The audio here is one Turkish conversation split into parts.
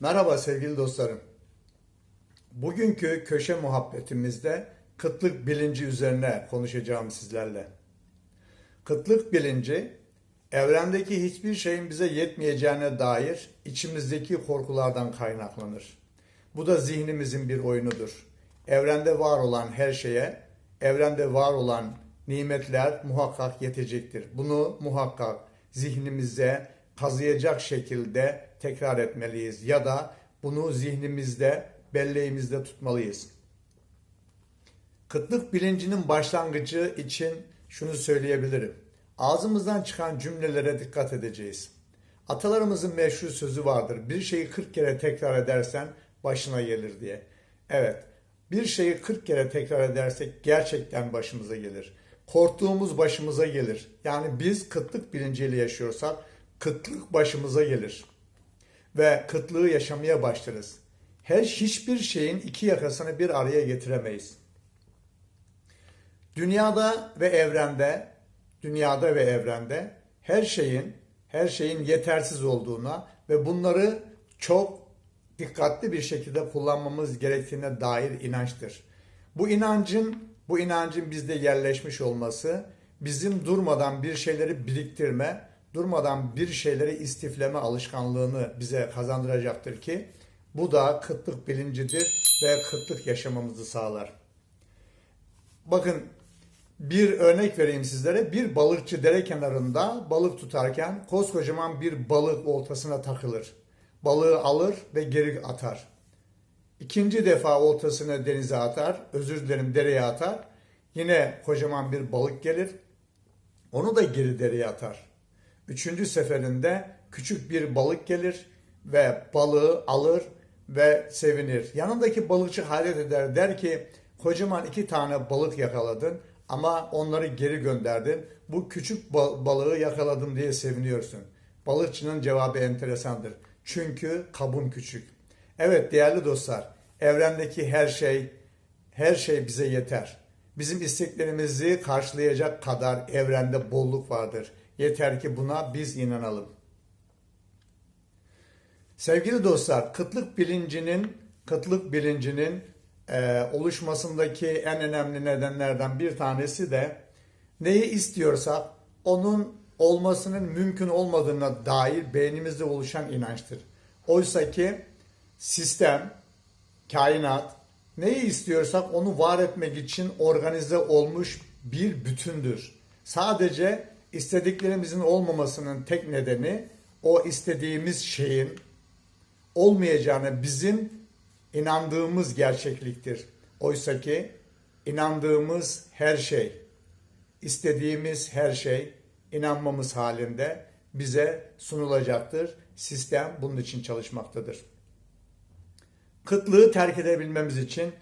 Merhaba sevgili dostlarım. Bugünkü köşe muhabbetimizde kıtlık bilinci üzerine konuşacağım sizlerle. Kıtlık bilinci, evrendeki hiçbir şeyin bize yetmeyeceğine dair içimizdeki korkulardan kaynaklanır. Bu da zihnimizin bir oyunudur. Evrende var olan her şeye, evrende var olan nimetler muhakkak yetecektir. Bunu muhakkak zihnimize kazıyacak şekilde tekrar etmeliyiz ya da bunu zihnimizde, belleğimizde tutmalıyız. Kıtlık bilincinin başlangıcı için şunu söyleyebilirim. Ağzımızdan çıkan cümlelere dikkat edeceğiz. Atalarımızın meşhur sözü vardır. Bir şeyi 40 kere tekrar edersen başına gelir diye. Evet, bir şeyi 40 kere tekrar edersek gerçekten başımıza gelir. Korktuğumuz başımıza gelir. Yani biz kıtlık bilinciyle yaşıyorsak kıtlık başımıza gelir. Ve kıtlığı yaşamaya başlarız. Her hiçbir şeyin iki yakasını bir araya getiremeyiz. Dünyada ve evrende, dünyada ve evrende her şeyin her şeyin yetersiz olduğuna ve bunları çok dikkatli bir şekilde kullanmamız gerektiğine dair inançtır. Bu inancın bu inancın bizde yerleşmiş olması bizim durmadan bir şeyleri biriktirme, durmadan bir şeyleri istifleme alışkanlığını bize kazandıracaktır ki bu da kıtlık bilincidir ve kıtlık yaşamamızı sağlar. Bakın bir örnek vereyim sizlere. Bir balıkçı dere kenarında balık tutarken koskocaman bir balık oltasına takılır. Balığı alır ve geri atar. İkinci defa oltasını denize atar, özür dilerim dereye atar. Yine kocaman bir balık gelir, onu da geri dereye atar. Üçüncü seferinde küçük bir balık gelir ve balığı alır ve sevinir. Yanındaki balıkçı hayret eder der ki kocaman iki tane balık yakaladın ama onları geri gönderdin. Bu küçük balığı yakaladım diye seviniyorsun. Balıkçının cevabı enteresandır. Çünkü kabın küçük. Evet değerli dostlar, evrendeki her şey her şey bize yeter. Bizim isteklerimizi karşılayacak kadar evrende bolluk vardır. Yeter ki buna biz inanalım. Sevgili dostlar, kıtlık bilincinin kıtlık bilincinin e, oluşmasındaki en önemli nedenlerden bir tanesi de neyi istiyorsak onun olmasının mümkün olmadığına dair beynimizde oluşan inançtır. Oysa ki sistem, kainat neyi istiyorsak onu var etmek için organize olmuş bir bütündür. Sadece istediklerimizin olmamasının tek nedeni o istediğimiz şeyin olmayacağını bizim inandığımız gerçekliktir. Oysa ki inandığımız her şey, istediğimiz her şey inanmamız halinde bize sunulacaktır. Sistem bunun için çalışmaktadır. Kıtlığı terk edebilmemiz için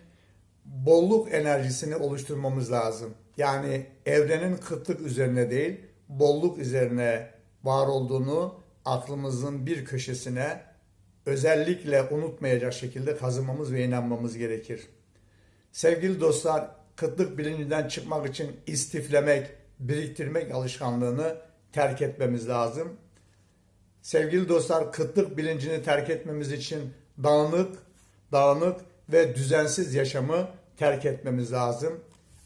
bolluk enerjisini oluşturmamız lazım. Yani evrenin kıtlık üzerine değil, bolluk üzerine var olduğunu aklımızın bir köşesine özellikle unutmayacak şekilde kazımamız ve inanmamız gerekir. Sevgili dostlar, kıtlık bilincinden çıkmak için istiflemek, biriktirmek alışkanlığını terk etmemiz lazım. Sevgili dostlar, kıtlık bilincini terk etmemiz için dağınık, dağınık ve düzensiz yaşamı terk etmemiz lazım.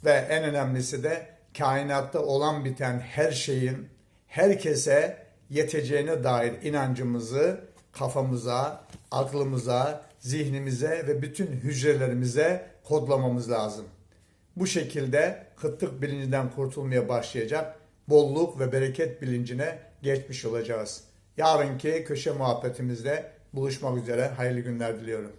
Ve en önemlisi de kainatta olan biten her şeyin herkese yeteceğine dair inancımızı kafamıza, aklımıza, zihnimize ve bütün hücrelerimize kodlamamız lazım. Bu şekilde kıtlık bilincinden kurtulmaya başlayacak, bolluk ve bereket bilincine geçmiş olacağız. Yarınki köşe muhabbetimizde buluşmak üzere hayırlı günler diliyorum.